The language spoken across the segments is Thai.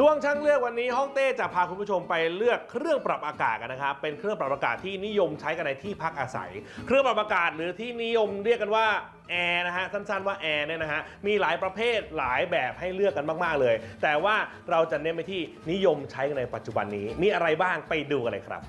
ช่วงช่างเลือกวันนี้ห้องเต้จะพาคุณผู้ชมไปเลือกเครื่องปรับอากาศกันนะครับ เป็นเครื่องปรับอากาศที่นิยมใช้กันในที่พักอาศัย เครื่องปรับอากาศหรือที่นิยมเรียกกันว่าแอร์นะฮะสั้นๆว่าแอร์เนี่ยนะฮะมีหลายประเภทหลายแบบให้เลือกกันมาก ๆ เลย แต่ว่าเราจะเน้นไปที่นิยมใช้กันในปัจจุบันนี้มีอะไรบ้างไปดูกันเลยครับ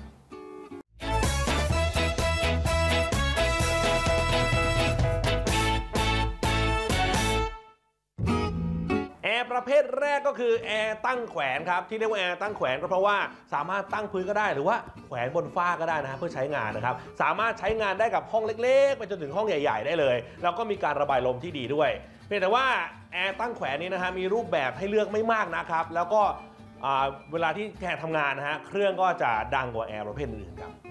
ร์ประเภทแรกก็คือแอร์ตั้งแขวนครับที่เรียกว่าแอร์ตั้งแขวนก็เพราะว่าสามารถตั้งพื้นก็ได้ หรือว่าแขวนบนฝ้าก็ได้นะเพื่อใช้งานนะครับสามารถใช้งานได้กับห้องเล็กๆ ไปจนถึงห้องใหญ่ ๆ ได้เลย แล้วก็มีการระบายลมที่ดีด้วยเพียงแต่ว่าแอร์ตั้งแขวนนี้นะฮะมีรูปแบบให้เลือกไม่มากนะครับแล้วก็เวลาที่แขกทำงานนะฮะเครื่องก็จะดังกว่าแอร์ประเภทอื่นครับ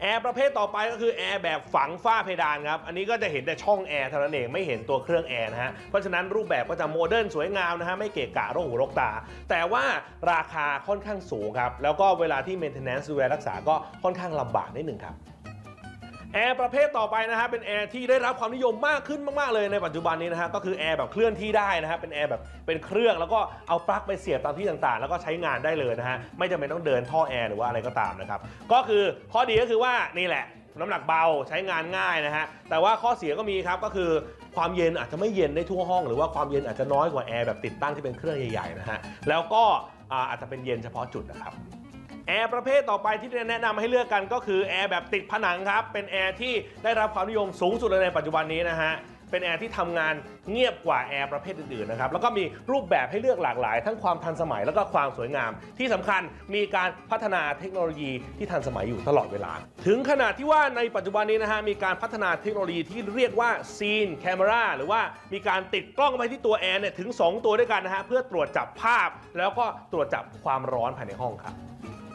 แอร์ประเภทต่อไปก็คือแอร์แบบฝังฝ้าเพดานครับ อันนี้ก็จะเห็นแต่ช่องแอร์เท่านั้นเองไม่เห็นตัวเครื่องแอร์นะฮะ เพราะฉะนั้นรูปแบบก็จะโมเดิร์นสวยงามนะฮะ ไม่เกะกะรกหูรกตา แต่ว่าราคาค่อนข้างสูงครับ แล้วก็เวลาที่ maintenance ดูแลรักษาก็ค่อนข้างลำบากนิดหนึ่งครับ แอร์ประเภทต่อไปนะฮะเป็นแอร์ที่ได้รับความนิยมมากขึ้นมากๆเลยในปัจจุบันนี้นะฮะก็คือแอร์แบบเคลื่อนที่ได้นะฮะเป็นแอร์แบบเป็นเครื่องแล้วก็เอาปลั๊กไปเสียบตามที่ต่างๆ แล้วก็ใช้งานได้เลยนะฮะไม่จำเป็นต้องเดินท่อแอร์หรือว่าอะไรก็ตามนะครับก็คือข้อดีก็คือว่านี่แหละน้ำหนักเบาใช้งานง่ายนะฮะแต่ว่าข้อเสียก็มีครับก็คือความเย็นอาจจะไม่เย็นได้ทั่วห้อง หรือว่าความเย็นอาจจะน้อยกว่าแอร์แบบติดตั้งที่เป็นเครื่องใหญ่ๆนะฮะแล้วก็อ่าอาจจะเป็นเย็นเฉพาะจุดนะครับ แอร์ประเภทต่อไปที่แนะนำให้เลือกกันก็คือแอร์แบบติดผนังครับ เป็นแอร์ที่ได้รับความนิยมสูงสุดเลยในปัจจุบันนี้นะฮะเป็นแอร์ที่ทำงานเงียบกว่าแอร์ประเภทอื่นๆนะครับ แล้วก็มีรูปแบบให้เลือกหลากหลาย ทั้งความทันสมัยแล้วก็ความสวยงาม ที่สำคัญมีการพัฒนาเทคโนโลยีที่ทันสมัยอยู่ตลอดเวลา ถึงขนาดที่ว่าในปัจจุบันนี้นะฮะมีการพัฒนาเทคโนโลยีที่เรียกว่าซีนแคม e ราหรือว่ามีการติดกล้องไปที่ตัวแอร์เนี่ยถึง 2 ตัวด้วยกันนะฮะเพื่อตรวจจับภาพ แล้วก็ตรวจจับความร้อนภายในห้องครับ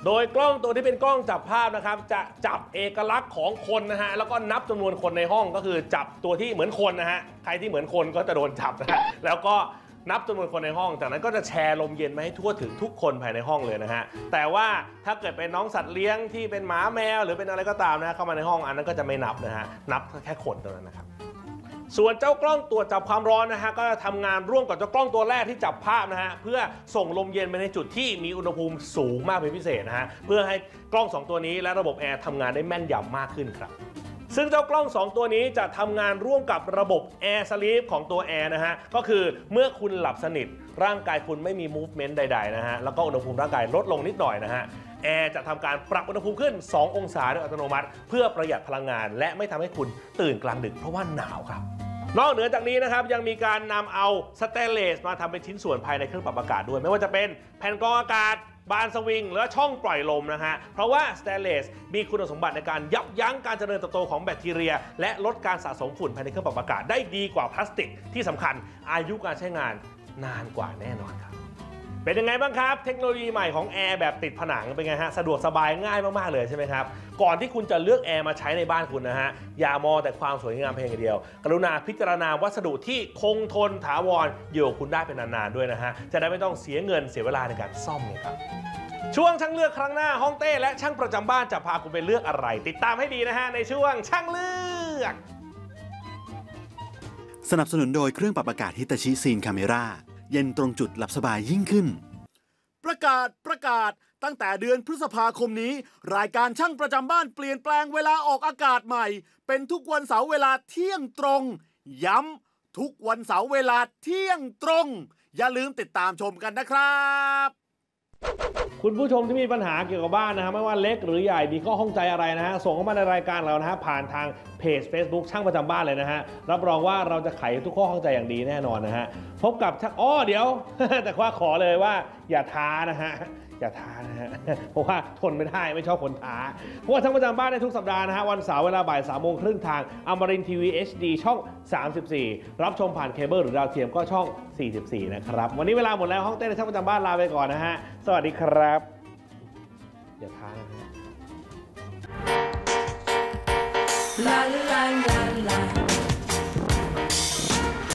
โดยกล้องตัวที่เป็นกล้องจับภาพนะครับ จะจับเอกลักษณ์ของคนนะฮะแล้วก็นับจำนวนคนในห้องก็คือจับตัวที่เหมือนคนนะฮะใครที่เหมือนคนก็จะโดนจับนะฮะแล้วก็นับจำนวนคนในห้อง จากนั้นก็จะแชร์ลมเย็นมาให้ทั่วถึงทุกคนภายในห้องเลยนะฮะ แต่ว่าถ้าเกิดเป็นน้องสัตว์เลี้ยงที่เป็นหมาแมว หรือเป็นอะไรก็ตามนะฮะเข้ามาในห้องอันนั้นก็จะไม่นับนะฮะ นับแค่คนเท่านั้นนะครับ ส่วนเจ้ากล้องตรวจจับความร้อนนะฮะก็จะทำงานร่วมกับเจ้ากล้องตัวแรกที่จับภาพนะฮะเพื่อส่งลมเย็นไปในจุดที่มีอุณหภูมิสูงมากเป็นพิเศษนะฮะเพื่อให้กล้อง 2 ตัวนี้และระบบแอร์ทำงานได้แม่นยำมากขึ้นครับซึ่งเจ้ากล้อง 2 ตัวนี้จะทำงานร่วมกับระบบ Air Sleep ของตัว Air นะฮะ ก็คือเมื่อคุณหลับสนิท ร่างกายคุณไม่มี movement ใดๆนะฮะ แล้วก็อุณหภูมิร่างกายลดลงนิดหน่อยนะฮะ แอร์จะทำการปรับอุณหภูมิขึ้น 2 องศาโดยอัตโนมัติ เพื่อประหยัดพลังงาน และไม่ทำให้คุณตื่นกลางดึกเพราะว่าหนาวครับ นอกเหนือจากนี้นะครับยังมีการนำเอาสเตนเลสมาทำเป็นชิ้นส่วนภายในเครื่องปรับอากาศด้วย ไม่ว่าจะเป็นแผ่นกรองอากาศบานสวิงหรือช่องปล่อยลมนะฮะ เพราะว่าสเตนเลสมีคุณสมบัติในการยับยั้งการเจริญเติบโตของแบคทีเรีย และลดการสะสมฝุ่นภายในเครื่องปรับอากาศได้ดีกว่าพลาสติก ที่สำคัญอายุการใช้งานนานกว่าแน่นอนครับ เป็นยังไงบ้างครับ เทคโนโลยีใหม่ของแอร์แบบติดผนังเป็นไงฮะ สะดวกสบายง่ายมาก ๆ เลยใช่ไหมครับ ก่อนที่คุณจะเลือกแอร์มาใช้ในบ้านคุณนะฮะ อย่ามองแต่ความสวยงามเพียงอย่างเดียว กรุณาพิจารณาวัสดุที่คงทนถาวรอยู่กับคุณได้เป็นนาน ๆ ด้วยนะฮะ จะได้ไม่ต้องเสียเงินเสียเวลาในการซ่อมเลยครับช่วงช่างเลือกครั้งหน้าห้องเต้และช่างประจำบ้านจะพาคุณไปเลือกอะไร ติดตามให้ดีนะฮะในช่วงช่างเลือก สนับสนุนโดยเครื่องปรับอากาศฮิตาชิซีนคาเมรา เย็นตรงจุดหลับสบายยิ่งขึ้น ประกาศประกาศตั้งแต่เดือนพฤษภาคมนี้ รายการช่างประจำบ้านเปลี่ยนแปลงเวลาออกอากาศใหม่ เป็นทุกวันเสาร์เวลาเที่ยงตรง ย้ำทุกวันเสาร์เวลาเที่ยงตรง อย่าลืมติดตามชมกันนะครับ คุณผู้ชมที่มีปัญหาเกี่ยวกับบ้านนะฮะไม่ว่าเล็กหรือใหญ่มีข้อข้องใจอะไรนะฮะส่งเข้ามาในรายการเรานะฮะผ่านทางเพจ Facebook ช่างประจำบ้านเลยนะฮะรับรองว่าเราจะไขทุกข้อข้องใจอย่างดีแน่นอนนะฮะพบกับช่างอ้อเดี๋ยว แต่ว่าขอเลยว่าอย่าท้านะฮะ อย่าท้านะฮะ เพราะว่าทนไม่ได้ไม่ชอบคนท้าเพราะว่าช่างประจำบ้านในทุกสัปดาห์นะฮะ วันเสาร์เวลาบ่ายสามโมงครึ่งทางอมรินทีวี HD ช่อง 34 รับชมผ่านเคเบิลหรือดาวเทียมก็ช่อง 44 นะครับ วันนี้เวลาหมดแล้วห้องเต้นในช่างประจำบ้านลาไปก่อนนะฮะ สวัสดีครับ อย่าท้านะฮะ La la la la